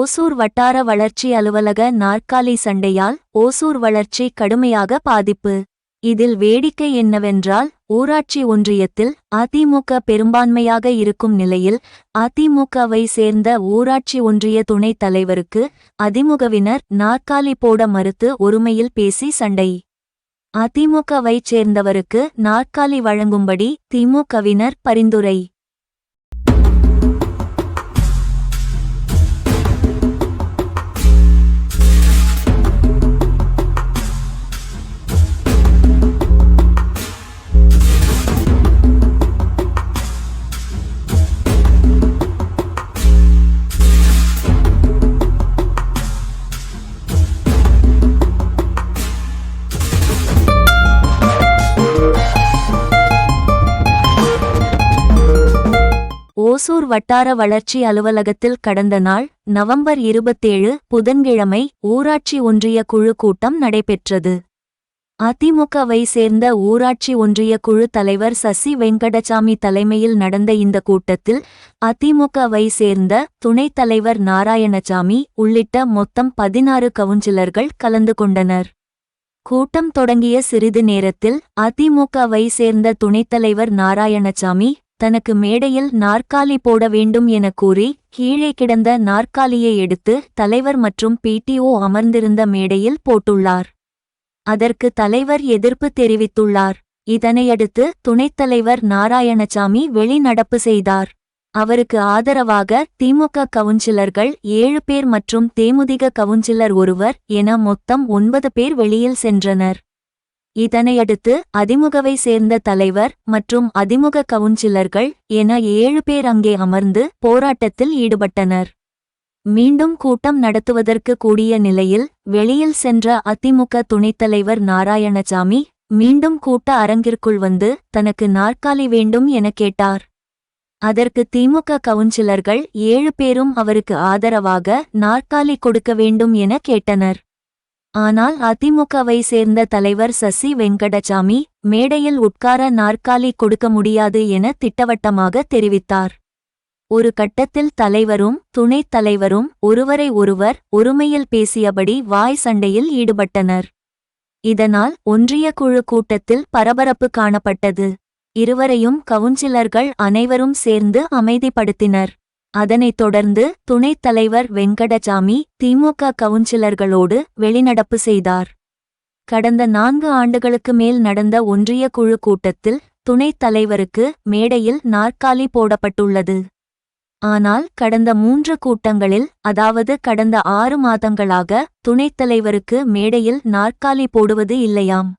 ஓசூர் வட்டார வளர்ச்சி அலுவலக நாற்காலி சண்டையால் ஓசூர் வளர்ச்சி கடுமையாக பாதிப்பு. இதில் வேடிக்கை என்னவென்றால் ஊராட்சி ஒன்றியத்தில் அதிமுக பெரும்பான்மையாக இருக்கும் நிலையில் அதிமுகவை சேர்ந்த ஊராட்சி ஒன்றிய துணைத் தலைவருக்கு அதிமுகவினர் நாற்காலி போட மறுத்து ஒருமையில் பேசி சண்டை. அதிமுகவைச் சேர்ந்தவருக்கு நாற்காலி வழங்கும்படி திமுகவினர் பரிந்துரை. ஓசூர் வட்டார வளர்ச்சி அலுவலகத்தில் கடந்த நாள் நவம்பர் இருபத்தேழு புதன்கிழமை ஊராட்சி ஒன்றிய குழு கூட்டம் நடைபெற்றது. அதிமுகவை சேர்ந்த ஊராட்சி ஒன்றிய குழு தலைவர் சசி வெங்கடசாமி தலைமையில் நடந்த இந்த கூட்டத்தில் அதிமுகவை சேர்ந்த துணைத் தலைவர் நாராயணசாமி உள்ளிட்ட மொத்தம் பதினாறு கவுன்சிலர்கள் கலந்து கொண்டனர். கூட்டம் தொடங்கிய சிறிது நேரத்தில் அதிமுகவை சேர்ந்த துணைத் தலைவர் நாராயணசாமி தனக்கு மேடையில் நாற்காலி போட வேண்டும் என கூறி கீழே கிடந்த நாற்காலியை எடுத்து தலைவர் மற்றும் பிடிஓ அமர்ந்திருந்த மேடையில் போட்டுள்ளார். அதற்கு தலைவர் எதிர்ப்பு தெரிவித்துள்ளார். இதனையடுத்து துணைத் தலைவர் நாராயணசாமி வெளிநடப்பு செய்தார். அவருக்கு ஆதரவாக திமுக கவுன்சிலர்கள் ஏழு பேர் மற்றும் தேமுதிக கவுன்சிலர் ஒருவர் என மொத்தம் ஒன்பது பேர் வெளியில் சென்றனர். இதனையடுத்து அதிமுகவை சேர்ந்த தலைவர் மற்றும் அதிமுக கவுன்சிலர்கள் என ஏழு பேர் அங்கே அமர்ந்து போராட்டத்தில் ஈடுபட்டனர். மீண்டும் கூட்டம் நடத்துவதற்கு கூடிய நிலையில் வெளியில் சென்ற அதிமுக துணைத் தலைவர் நாராயணசாமி மீண்டும் கூட்ட அரங்கிற்குள் வந்து தனக்கு நாற்காலி வேண்டும் என கேட்டார். அதற்கு திமுக கவுன்சிலர்கள் ஏழு பேரும் அவருக்கு ஆதரவாக நாற்காலி கொடுக்க வேண்டும் என கேட்டனர். ஆனால் அதிமுகவை சேர்ந்த தலைவர் சசி வெங்கடசாமி மேடையில் உட்கார நாற்காலி கொடுக்க முடியாது என திட்டவட்டமாக தெரிவித்தார். ஒரு கட்டத்தில் தலைவரும் துணைத் தலைவரும் ஒருவரை ஒருவர் ஒருமையில் பேசியபடி வாய் சண்டையில் ஈடுபட்டனர். இதனால் ஒன்றிய குழு கூட்டத்தில் பரபரப்பு காணப்பட்டது. இருவரையும் கவுன்சிலர்கள் அனைவரும் சேர்ந்து அமைதிப்படுத்தினர். அதனைத் தொடர்ந்து துணைத் தலைவர் வெங்கடசாமி திமுக கவுன்சிலர்களோடு வெளிநடப்பு செய்தார். கடந்த நான்கு ஆண்டுகளுக்கு மேல் நடந்த ஒன்றிய குழு கூட்டத்தில் துணைத் தலைவருக்கு மேடையில் நாற்காலி போடப்பட்டுள்ளது. ஆனால் கடந்த மூன்று கூட்டங்களில் அதாவது கடந்த ஆறு மாதங்களாக துணைத் தலைவருக்கு மேடையில் நாற்காலி போடுவது இல்லையாம்.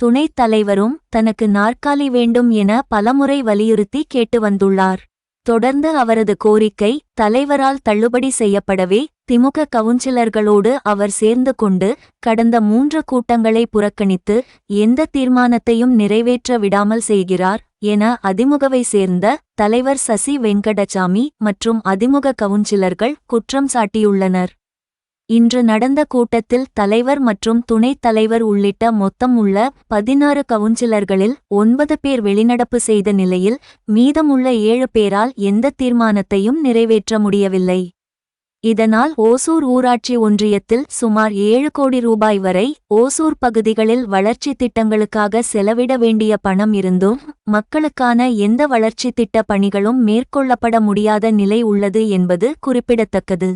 துணைத் தலைவரும் தனக்கு நாற்காலி வேண்டும் என பலமுறை வலியுறுத்தி கேட்டு வந்துள்ளார். தொடர்ந்து அவரது கோரிக்கை தலைவரால் தள்ளுபடி செய்யப்படவே திமுக கவுன்சிலர்களோடு அவர் சேர்ந்து கொண்டு கடந்த மூன்று கூட்டங்களை புறக்கணித்து எந்த தீர்மானத்தையும் நிறைவேற்ற விடாமல் செய்கிறார் என அதிமுகவை சேர்ந்த தலைவர் சசி வெங்கடசாமி மற்றும் அதிமுக கவுன்சிலர்கள் குற்றம் சாட்டியுள்ளனர். இன்று நடந்த கூட்டத்தில் தலைவர் மற்றும் துணைத் தலைவர் உள்ளிட்ட மொத்தம் உள்ள பதினாறு கவுன்சிலர்களில் ஒன்பது பேர் வெளிநடப்பு செய்த நிலையில் மீதமுள்ள ஏழு பேரால் எந்த தீர்மானத்தையும் நிறைவேற்ற முடியவில்லை. இதனால் ஓசூர் ஊராட்சி ஒன்றியத்தில் சுமார் ஏழு கோடி ரூபாய் வரை ஓசூர் பகுதிகளில் வளர்ச்சி திட்டங்களுக்காக செலவிட வேண்டிய பணம் இருந்தும் மக்களுக்கான எந்த வளர்ச்சி திட்ட பணிகளும் மேற்கொள்ளப்பட முடியாத நிலை உள்ளது என்பது குறிப்பிடத்தக்கது.